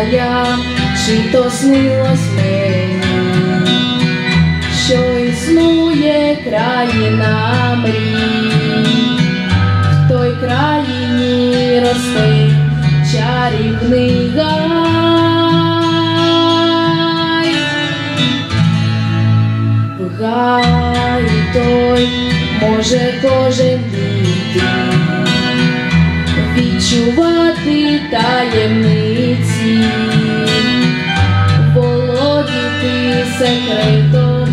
моя, чи то снилось мені, що існує країна мрій, в той країні росте чарівний гай. В гаї той може кожен діти відчувати таємниці, секретом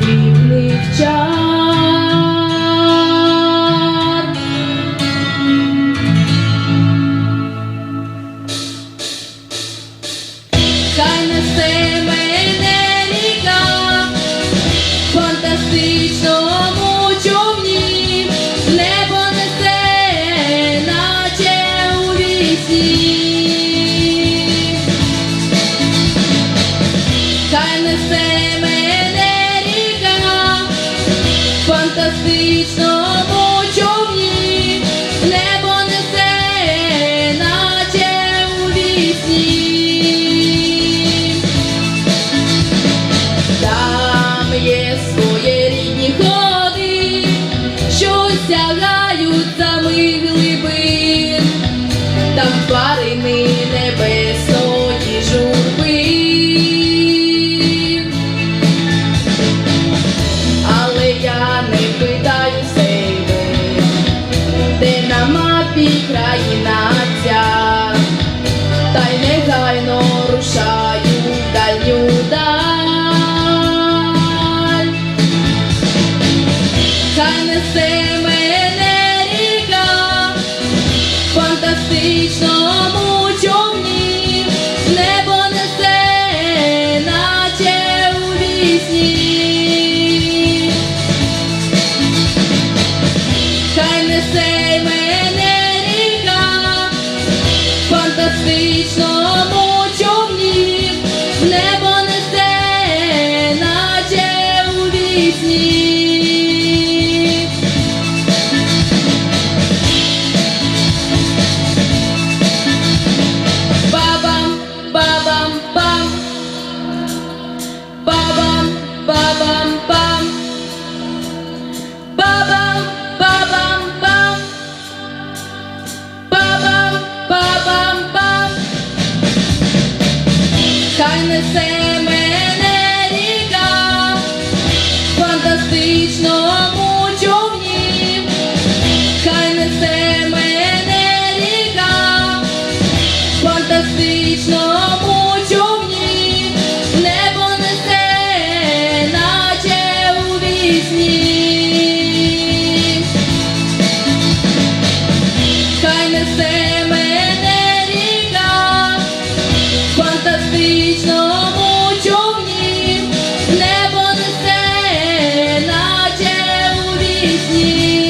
дивних чар. Фантастичному човні, небо несе, наче у вісні. Там є своєрідні ходи, що сягають самих глибин, там тварини небесної мапі understand. космічному човні, небо несе, наче у вісні.